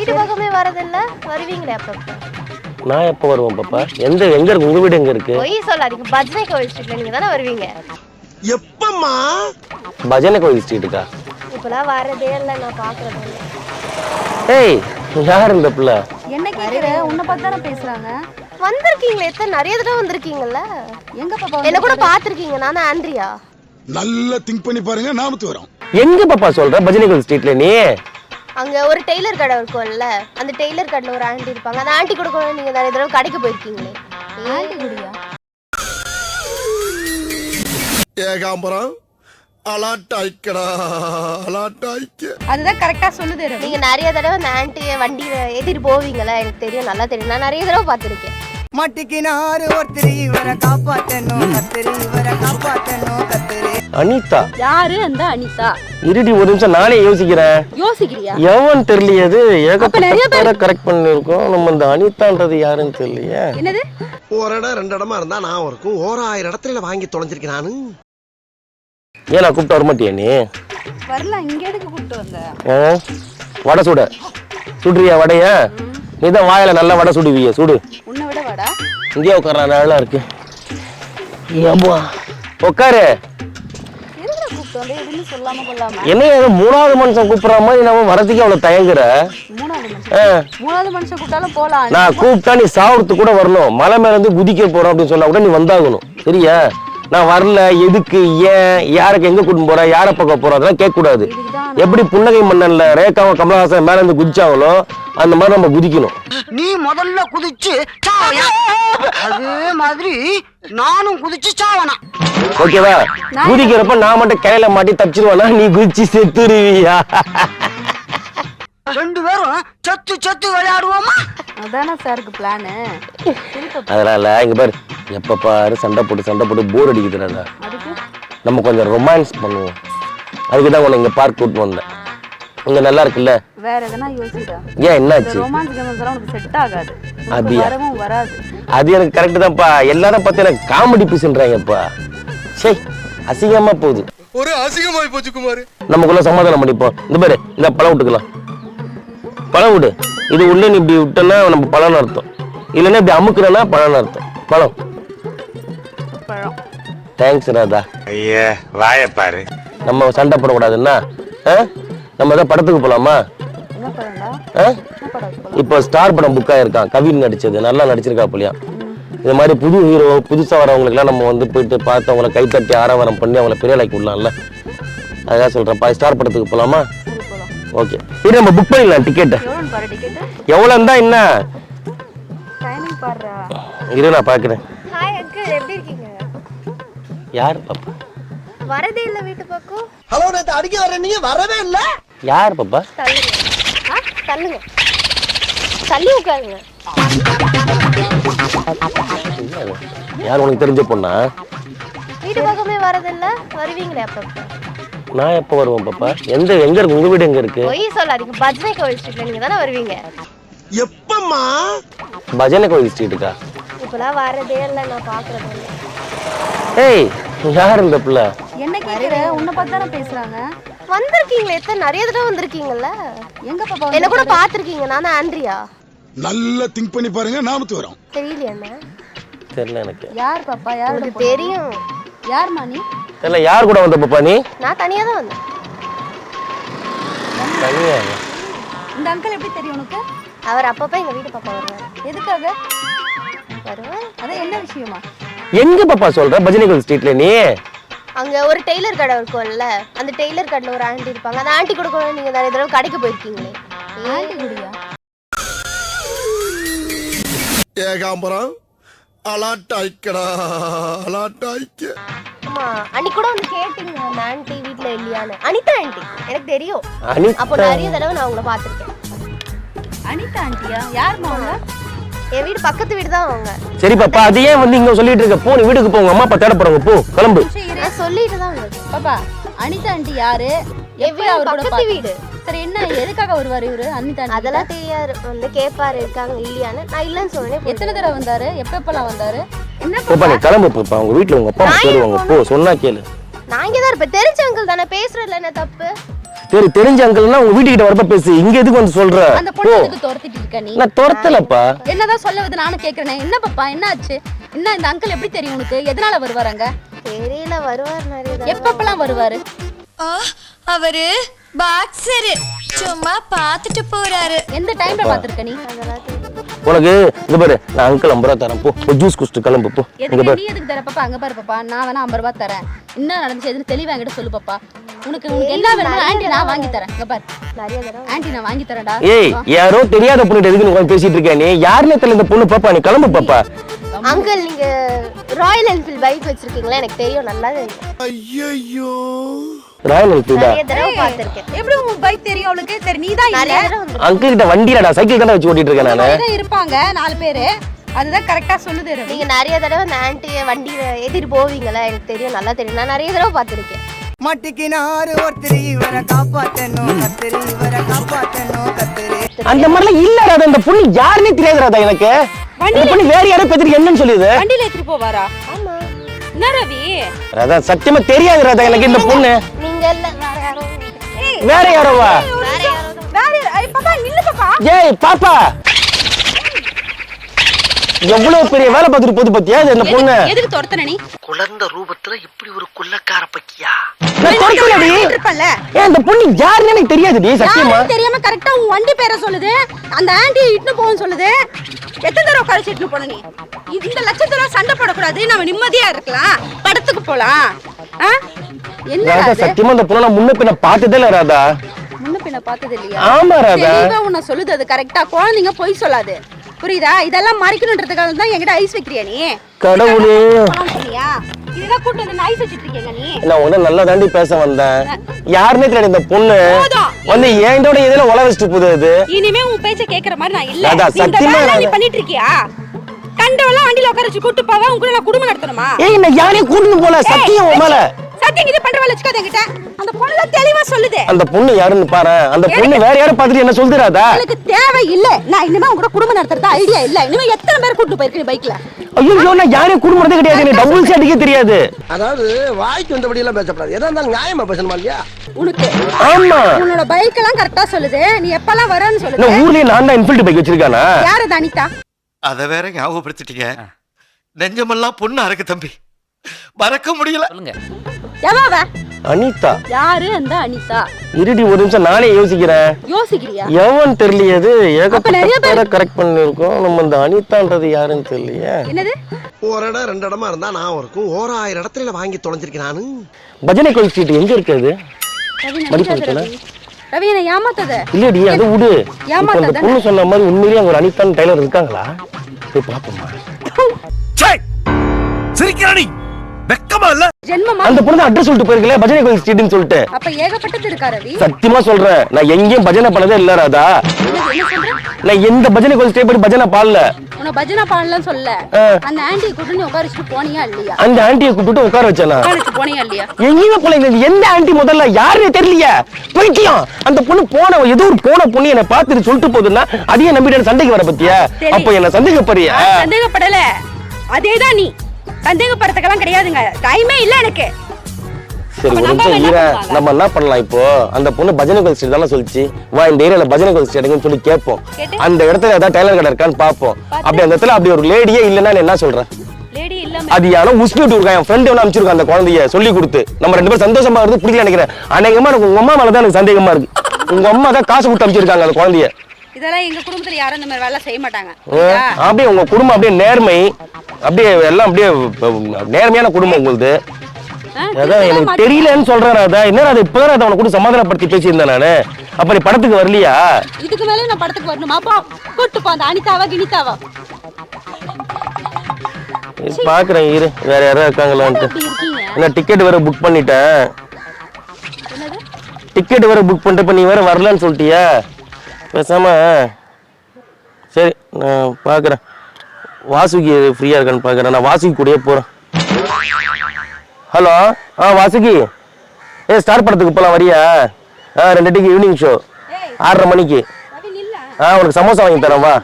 வீட்டு பக்கமே வரதில்ல? வருவீங்களே அப்பப்ப நான் எப்போ வருவேன் பாப்பா? எந்த எங்க இருக்கு? உங்க வீடு எங்க இருக்கு? பொய் சொல்லாதீங்க. பஜனை கோவில் ஸ்ட்ரீட்ல நீங்க தானே வருவீங்க? எப்பம்மா? பஜனை கோயில் ஸ்ட்ரீட்டுக்கா இப்பெல்லாம் வரதே இல்லை நான் பாக்குறது இல்லை. ஏய் யார் இந்த பிள்ளை? என்ன கேக்குற? உன்னை பார்த்து தானே பேசுறாங்க. வந்திருக்கீங்களே எத்தனை நிறைய தடவை வந்திருக்கீங்கல்ல? எங்க பாப்பா என்ன கூட பாத்திருக்கீங்க நான் ஆண்ட்ரியா. நல்லா திங்க் பண்ணி பாருங்க நாமத்து வரோம் எங்க பாப்பா சொல்ற? பஜனை கோயில் ஸ்ட்ரீட்ல நீ? அங்க ஒரு டெய்லர் கடை இருக்கும்ல அந்த டெய்லர் கடையில ஒரு ஆண்டி இருப்பாங்க. அந்த ஆண்டி கூட கூட நீங்க நிறைய தடவை கடைக்கு போயிருக்கீங்களே. ஆண்டி குடியா? ஏகாம்பரம் அதுதான் கரெக்டா சொல்லுது நீங்க நிறைய தடவை அந்த ஆண்டியை வண்டியில ஏத்திட்டு போவீங்கல்ல எனக்கு தெரியும் நல்லா தெரியும். நான் நிறைய தடவை பார்த்திருக்கேன். மட்டிக்கினாரு ஒருத்தர் இவரை காப்பாத்தணும் கத்திரி இவரை காப்பாத்தணும் கத்திரி. அனிதா. யாரு அந்த அனிதா? இருடி ஒரு நிமிஷம் நானே யோசிக்கிறேன். யோசிக்கிறியா? எவன் தெரியலையே அது அப்ப நிறைய ஏகப்பட்ட கரெக்ட் பண்ணிருக்கோம் நம்ம இந்த அனிதான்றது யாருன்னு தெரியலையே. என்னது? ஒரு இடம் ரெண்டு இடமா இருந்தா நான் இருக்கும் ஓராயிரம் இடத்துல வாங்கி தொலைஞ்சிருக்கேன் நானு ஏன் நான் கூப்பிட்டு வரமாட்டியா நீ? வரலாம் இங்க எதுக்கு கூப்பிட்டு வந்த? வடை சுட. சுடுறியா வடைய? நீ தான் வாயில நல்லா வடை சுடுவிய சுடு. இங்கேயே உட்கார நல்லா இருக்கு. உட்காரு. என்ன மூணாவது மனுஷன் கூப்பிடுற மாதிரி நம்ம வரதுக்கு அவ்வளவு தயங்குற? நான் கூப்பிட்டா நீ சாவறதுக்கு கூட வரணும். மலை மேல இருந்து குதிக்க போறோம் அப்படின்னு சொன்னா கூட நீ வந்தாகணும். சரியா? நான் வரல எதுக்கு ஏன் யாருக்கு எங்க கூட்டிட்டு போற யாரை பார்க்க போற அதெல்லாம் கேட்க கூடாது இதுக்குதான் எப்படி புன்னகை மன்னன்ல ரேகாவும் கமலஹாசன் மேல இருந்து குதிச்சாங்களோ அந்த மாதிரி நம்ம குதிக்கணும். நீ முதல்ல குதிச்சு அதே மாதிரி நானும் குதிச்சு சாவனா? ஓகேவா? குதிக்கிறப்ப நான் மட்டும் கையில மாட்டி தப்பிச்சிருவானா? நீ குதிச்சு செத்துருவியா? ரெண்டு பேரும் செத்து செத்து விளையாடுவோமா? அதானே சாருக்கு பிளானு அதனால இங்க பாரு எப்ப பாரு சண்டை போட்டு சண்டை போட்டு போர் அடிக்குதுடா அதுக்கு? நம்ம கொஞ்சம் ரொமான்ஸ் பண்ணுவோம். அதுக்கு தான் உன்னை இங்க பார்க் கூட்டு வந்தேன். இங்க நல்லா இருக்குல்ல? வேற எதனா யோசிடா ஏன் என்னாச்சு? ரொமான்ஸ் கேம்ஸ் எல்லாம் உனக்கு செட் ஆகாது. அப்படியா? வரவும் வராது. அது எனக்கு கரெக்ட் தான்ப்பா. எல்லாரும் பார்த்து எனக்கு காமெடி பீஸ்ன்றாங்கப்பா சே அசிங்கமா போகுது. ஒரு அசிங்கமாய் போச்சு குமார். நமக்குள்ள சமாதானம் பண்ணிப்போம். இந்த பாரு இந்த பழம் விட்டுக்கலாம். பழம் விடு. இது உள்ள நீ இப்படி விட்டனா நம்ம பழம்னு அர்த்தம். இல்லைன்னா இப்படி அமுக்குறனா பழம்னு அர்த்தம். பழம். பழம். தேங்க்ஸ் ராதா. ஐயா வாய பாரு. நம்ம சண்டை போடக்கூடாதுன்னா ஆ? நம்ம ஏதாவது படத்துக்கு போலாம்? இப்போ ஸ்டார் படம் புக் ஆயிருக்கான். கவின் நடிச்சது. நல்லா நடிச்சிருக்கா புள்ளியா இது மாதிரி புது ஹீரோ புதுசா வரவங்களுக்குலாம் நம்ம வந்து போயிட்டு பார்த்து அவங்கள கைத்தட்டி ஆரவாரம் பண்ணி அவங்கள பெரிய லைக் விடலாம்ல. அதான் சொல்றேன்ப்பா. ஸ்டார் படத்துக்கு போலாம்? ஓகே. இது நம்ம புக் பண்ணிடலாம் டிக்கெட்டு எவ்வளோன்னு இருந்தா என்ன? இரு நான் பார்க்குறேன் ஹாய் அங்கிள் எப்படி இருக்கீங்க? யார் பாப்பா? வரதே இல்லை வீட்டு பக்கம். ஹலோ நேத்து அடிக்க வர நீங்க வரவே இல்ல? யார் பாப்பா? தள்ளுங்க. தள்ளி உட்காருங்க. யார் உனக்கு தெரிஞ்ச பொண்ணா? வீட்டு பக்கமே வரதில்ல. வருவீங்களே அப்பப்ப. நான் எப்போ வருவேன் பாப்பா? எந்த எங்க இருக்கு? உங்க வீடு எங்க இருக்கு? பொய் சொல்லாதீங்க. பஜனை கோவில் ஸ்ட்ரீட்ல நீங்க தானே வருவீங்க. எப்பம்மா? பஜனை கோயில் ஸ்ட்ரீட்டுக்கா இப்பெல்லாம் வரதே இல்லை நான் பாக்குறது இல்லை. ஏய் யார் இந்த பிள்ளை? என்ன கேக்குற? உன்னை பார்த்து தானே பேசுறாங்க. வந்திருக்கீங்களே எத்தனை நிறைய தடவை வந்திருக்கீங்கல்ல? எங்க பாப்பா என்ன கூட பாத்திருக்கீங்க நான் ஆண்ட்ரியா? நல்லா திங்க் பண்ணி பாருங்க நாமத்து வரோம். தெரியலையா என்ன தெரியல எனக்கு. யார் பாப்பா? யாரோட தெரியும். யார் நீ? தெரியல யார் கூட வந்த பாப்பா நீ? நான் தனியா தான் வந்தேன். தனியா? இந்த அங்கிள் எப்படி தெரியும் உனக்கு? அவர் அப்பப்ப எங்க வீட்டு பக்கம் வருவார். எதுக்காக? வருவார். அதான் என்ன விஷயமா? எங்க பாப்பா சொல்ற? பஜனை கோயில் ஸ்ட்ரீட்ல நீ? அங்க ஒரு டெய்லர் கடை இருக்கும்ல அந்த டெய்லர் கடையில ஒரு ஆண்டி இருப்பாங்க. அந்த ஆண்டி கூட கூட நீங்க நிறைய தடவை கடைக்கு போயிருக்கீங்களே. ஆண்டி குடியா? ஏகாம்பரம் அலாட்டாய்க்கடா அலாட்டாய்க்க. ஆமா. அன்னைக்கு கூட வந்து கேட்டீங்க அந்த ஆண்டி வீட்ல இல்லையான்னு. அனிதா ஆண்டி எனக்கு தெரியும். அப்போ நிறைய தடவை நான் உங்களை பார்த்திருக்கேன். அனிதா ஆண்டியா யார் அவங்க? என் வீடு பக்கத்து வீடு தான் அவங்க. சரி பாப்பா அது ஏன் வந்து இங்க சொல்லிட்டு இருக்க? போ நீ வீட்டுக்கு போங்க அம்மா அப்பா தேட போறாங்க போ கிளம்பு. நான் சொல்லிட்டு தான் பாப்பா அனிதா ஆண்டி யாரு? எப்படி அவர் கூட பக்கத்து வீடு. சரி என்ன எதுக்காக வருவாரு இவரு அனிதா அதெல்லாம் தெரியாது. வந்து கேட்பாரு இருக்காங்க இல்லையான்னு. நான் இல்லைன்னு சொன்னேன் எத்தனை தடவை வந்தாரு? எப்ப எப்பெல்லாம் வந்தாரு? என்ன நீ கிளம்பு பாப்பா உங்க வீட்டுல உங்க அப்பா அம்மா நான் ஏன் தேடுவாங்க போ சொன்னா கேளு. நான் இங்கே தான் இருப்பேன். தெரிஞ்ச அங்கிள் தானே பேசுறதுல என்ன தப்பு? சரி தெரிஞ்ச அங்கிள்னா உங்க வீட்டுக்கிட்ட வரப்ப பேசு. இங்க எதுக்கு வந்து சொல்ற? அந்த பொண்ணு எதுக்கு துரத்திட்டு இருக்க நீ? நான் துரத்தலப்பா. என்னதான் சொல்ல வந்து நானும் கேக்குறேன். என்ன பாப்பா என்ன ஆச்சு என்ன இந்த அங்கிள் எப்படி தெரியும் உனக்கு? எதனால வருவாருங்க தெரியல வருவார். எப்பப்பெல்லாம் வருவாரு? அவரு? பாக்ஸரு சும்மா பார்த்துட்டு போறாரு. எந்த டைம்ல பாத்திருக்க நீ? உனக்கு இங்க பாரு நான் அங்கிள் ஐம்பது ரூபா தரேன் போ. ஜூஸ் குடிச்சிட்டு கிளம்பு போ. இங்க எதுக்கு பாரு. நீ எதுக்கு தர பாப்பா? அங்க பாரு பாப்பா. நான் வேணா ஐம்பது ரூபாய் தரேன். என்ன நடந்துச்சு? எதுன்னு தெளிவா என்கிட்ட சொல்லு பாப்பா. உனக்கு உனக்கு என்ன வேணுமோ ஆண்டி நான் வாங்கி தரேன். இங்க பாரு. ஆண்டி நான் வாங்கி தரேன்டா. ஏய் யாரோ தெரியாத பொண்ணு எதுக்கு நீ பேசிட்டு இருக்க? நீ யாருன்னே தெரியல இந்த பொண்ணு பாப்பா? நீ கிளம்பு பாப்பா. அங்கிள் நீங்க ராயல் என்ஃபீல்ட் பைக் வச்சிருக்கீங்களா? எனக்கு தெரியும் நல்லா தெரியும். ஐயோ ராயல் என்ஃபீல்டா நிறைய தடவை பார்த்திருக்கேன். எப்படி உன் பைக் தெரியும் அவளுக்கு? சரி நீ தான் வந்து அங்கிள் கிட்ட வண்டியிலடா சைக்கிள் தானே வச்சு ஓட்டிட்டு இருக்கேன் நானு. இருப்பாங்க நாலு பேரு. அதுதான் கரெக்டா சொல்லுது. நீங்க நிறைய தடவை அந்த ஆன்ட்டிய வண்டியில ஏத்திட்டு போவீங்களா? எனக்கு தெரியும் நல்லா தெரியும். நான் நிறைய தடவை பார்த்திருக்கேன். மட்டிக்கினாரு ஒருத்தர் இவரை காப்பாத்தணும் கத்திரி இவரை காப்பாத்தணும் கத்திரி. அந்த மாதிரிலாம் இல்ல ராதா இந்த பொண்ணு யாருன்னே தெரியாது ராதா எனக்கு. பொண்ணு வேற யாரோ பத்தி என்னன்னு சொல்லுது. வண்டியில எடுத்துட்டு போவாரா? என்ன ரவி? ராதா சத்தியமா தெரியாது ராதா எனக்கு இந்த பொண்ணு. நீங்க இல்ல வேற யாரோ வேற யாரோவா? வேற யாரோ தான். வேற ஐ, பாப்பா நில்லு பாப்பா. ஏய் பாப்பா. எவ்வளவு பெரிய வேலை பார்த்துட்டு போகுது பாத்தியா இது இந்த பொண்ணு? எதுக்கு துரத்துன நீ? குளர்ந்த ரூபத்துல இப்படி ஒரு குள்ளக்கார பக்கியா? நான் துரத்தலடி இந்த பொண்ணு யாருன்னு எனக்கு தெரியாதுடி சத்தியமா. தெரியாம கரெக்டா உன் வண்டி பேரை சொல்லுது. அந்த ஆன்டி இட்டுன்னு போகும் சொல்லுது. எத்தனை தடவை இட்டுன்னு போன நீ? இந்த லட்சத்துல சண்டை போடக்கூடாது. நம்ம நிம்மதியா இருக்கலாம். படத்துக்கு போலாம்? என்ன? சத்தியமா இந்த பொண்ணை முன்ன பின்ன பார்த்ததே இல்ல ராதா. முன்ன பின்ன பார்த்தது இல்லையா ஆமா ராதா. உன்னை சொல்லுது அது கரெக்டா குழந்தைங்க பொய் சொல்லாது. புரியுதா? இதெல்லாம் மறைக்கணுன்றதுக்காக தான் என்கிட்ட ஐஸ் வைக்கிறியா நீ? கடவுளே. இதுதான் கூட்டு வந்து ஐஸ் வச்சிட்டு இருக்கீங்க நீ. நான் உங்கள்ட்ட நல்லா தாண்டி பேச வந்தேன். யாருன்னே தெரியாது இந்த பொண்ணு. வந்து ஏன்டோட இதுல உல வச்சுட்டு போகுது அது இனிமே உன் பேச்ச கேக்குற மாதிரி நான் இல்ல. ராதா, நீ இந்த சத்தியமா வேலை நீ ராதா. பண்ணிட்டு இருக்கியா கண்டவெல்லாம் வண்டியில உட்கார வச்சு கூட்டு போவா நான் குடும்பம் நடத்தணுமா? ஏய் யாரையும் கூட்டிட்டு போல? சத்தியம் உன் மேல. சத்தியம் இது பண்ற வேலை வச்சுக்காத என்கிட்ட. அந்த பொண்ணு தெளிவா சொல்லுது. அந்த பொண்ணு யாருன்னு பாரு. அந்த பொண்ணு வேற யாரும் பார்த்துட்டு என்ன சொல்லுது ராதா எனக்கு தேவை இல்ல நான் இனிமே உன் கூட குடும்பம் நடத்துறது ஐடியா இல்ல. இனிமே எத்தனை பேர் கூட்டு போயிருக்கீங்க பைக்ல ஐயோ நான் யாரையும் குடும்பத்தே கிடையாது. எனக்கு டபுள் சேட்டுக்கே தெரியாது. அதாவது வாய்க்கு வந்தபடி எல்லாம் பேசப்படாது. எதா இருந்தாலும் நியாயமா பேசணுமா இல்லையா? உனக்கு. ஆமா. உன்னோட பைக் எல்லாம் கரெக்டா சொல்லுது. நீ எப்பெல்லாம் வரேன்னு சொல்லுது. நான் ஊர்லயே நான் தான் இன்ஃபில்ட் பைக் வச்சிருக்கானா? யாரு அனிதா அத வேற ஞாபகப்படுத்திட்டீங்க. நெஞ்சமெல்லாம் பொண்ணு அறக்கு தம்பி. மறக்க முடியல. எவா அவ? அனிதா. யாரு அந்த அனிதா? இருடி ஒரு நிமிஷம் நானே யோசிக்கிறேன். யோசிக்கிறியா? எவன் தெரியலையே அது அப்ப நிறைய ஏகப்பட்ட கரெக்ட் பண்ணிருக்கோம் நம்ம இந்த அனிதான்றது யாருன்னு தெரியலையே. என்னது? ஒரு இடம் ரெண்டு இடமா இருந்தா நான் இருக்கும். ஓராயிரம் இடத்துல வாங்கி தொலைஞ்சிருக்கேன் நானு. பஜனை கோயில் ஸ்ட்ரீட் எங்க இருக்குது மடிப்பு? ரவி. என்ன ஏமாத்தாத. இல்லடி அது விடு. ஏமாத்தாத பொண்ணு சொன்ன மாதிரி உண்மையிலேயே அங்க ஒரு அனிதான் டைலர் இருக்காங்களா? போய் பாப்போமா சிரிக்கிறானி வெக்கமா இல்ல? ஜென்மமா? அந்த பொண்ணு அட்ரஸ் சொல்லிட்டு போயிருக்கல பஜனை கோயில் ஸ்ட்ரீட்னு சொல்லிட்டு. அப்ப ஏகப்பட்டது இருக்கா ரவி? சத்தியமா சொல்றேன். நான் எங்கேயும் பஜனை பண்ணதே இல்ல ராதா. நான் எந்த பஜனை கோயில் ஸ்டே பண்ணி பஜனை பாடல. உன்னை பஜனை பாடலாம் சொல்ல. அந்த ஆண்டி கூட்டு உட்கார வச்சுட்டு போனியா இல்லையா? அந்த ஆண்டியை கூப்பிட்டு உட்கார வச்சேனா? போனியா இல்லையா? எங்கேயுமே போல எந்த ஆண்டி முதல்ல? யாருன்னு தெரியலையே. போயிட்டியாம். அந்த பொண்ணு போன ஏதோ ஒரு போன பொண்ணு என்ன பார்த்துட்டு சொல்லிட்டு போகுதுன்னா அதையே நம்பிட்டு சண்டைக்கு வர பத்தியா. அப்ப என்ன சந்தேகப்படியா நான் சந்தேகப்படல. அதேதான் நீ. சந்தேகப்படுறதுக்கெல்லாம் கிடையாதுங்க. டைமே இல்ல எனக்கு. சரி ஒரு நிமிஷம் ஈரா? நம்ம என்ன பண்ணலாம் இப்போ? அந்த பொண்ணு பஜனை கோயில் ஸ்ட்ரீட் தானே சொல்லிச்சு. வா இந்த ஏரியால பஜனை கோயில் ஸ்ட்ரீட் சொல்லி கேட்போம்? அந்த இடத்துல ஏதாவது டெய்லர் கடை இருக்கான்னு பார்ப்போம். அப்படி அந்த இடத்துல அப்படி ஒரு லேடியே இல்லைன்னா என்ன சொல்றேன் அது யாரோ உஸ்பிட்டு இருக்கா என் ஃப்ரெண்ட் ஒன்று அனுப்பிச்சிருக்கா அந்த குழந்தைய சொல்லி கொடுத்து. நம்ம ரெண்டு பேரும் சந்தோஷமா இருந்து பிடிக்கல நினைக்கிறேன். அநேகமா எனக்கு உங்க அம்மா மேல தான் எனக்கு சந்தேகமா இருக்கு. உங்க அம்மா தான் காசு கொடுத்து அனுப்பிச்சிருக்காங்க அந்த குழந்தைய. இதெல்லாம் எங்க குடும்பத்துல யாரும் இந்த மாதிரி வேலை செய்ய மாட்டாங்க. அப்படியே உங்க குடும்பம் அப்படியே நேர்மை அப்படியே எல்லாம் அப்படியே நேர்மையான குடும்பம் உங்களுது. அதான் எனக்கு. தெரியலன்னு சொல்றேன் அதான் என்ன அதை இப்பதான் அதை உனக்கு கூட சமாதானப்படுத்தி பேசியிருந்தேன் நானு? அப்ப நீ படத்துக்கு வரலையா? இதுக்கு மேல நான் படத்துக்கு வரணுமா? அப்பா கூட்டு போ அந்த அனிதாவா கினிதாவா. பாக்குறேன் இரு. வேற யாராவது இருக்காங்களான்ட்டு. என்ன டிக்கெட் வேற புக் பண்ணிட்டேன்? டிக்கெட் வேற புக் பண்ணிட்டு இப்ப நீ வேற வரலன்னு சொல்லிட்டியா? பேசாம சரி நான் பாக்குறேன். வாசுகி ஃப்ரீயா இருக்கான்னு பாக்குறேன். நான் வாசுகி கூடயே போறேன். ஹலோ ஆ வாசுகி. ஏ ஸ்டார் படத்துக்கு போலாம் வரியா? ஆ ரெண்டு டிக்கெட் ஈவினிங் ஷோ ஆறரை மணிக்கு. ஆ உனக்கு சமோசா வாங்கி தரேன் வா.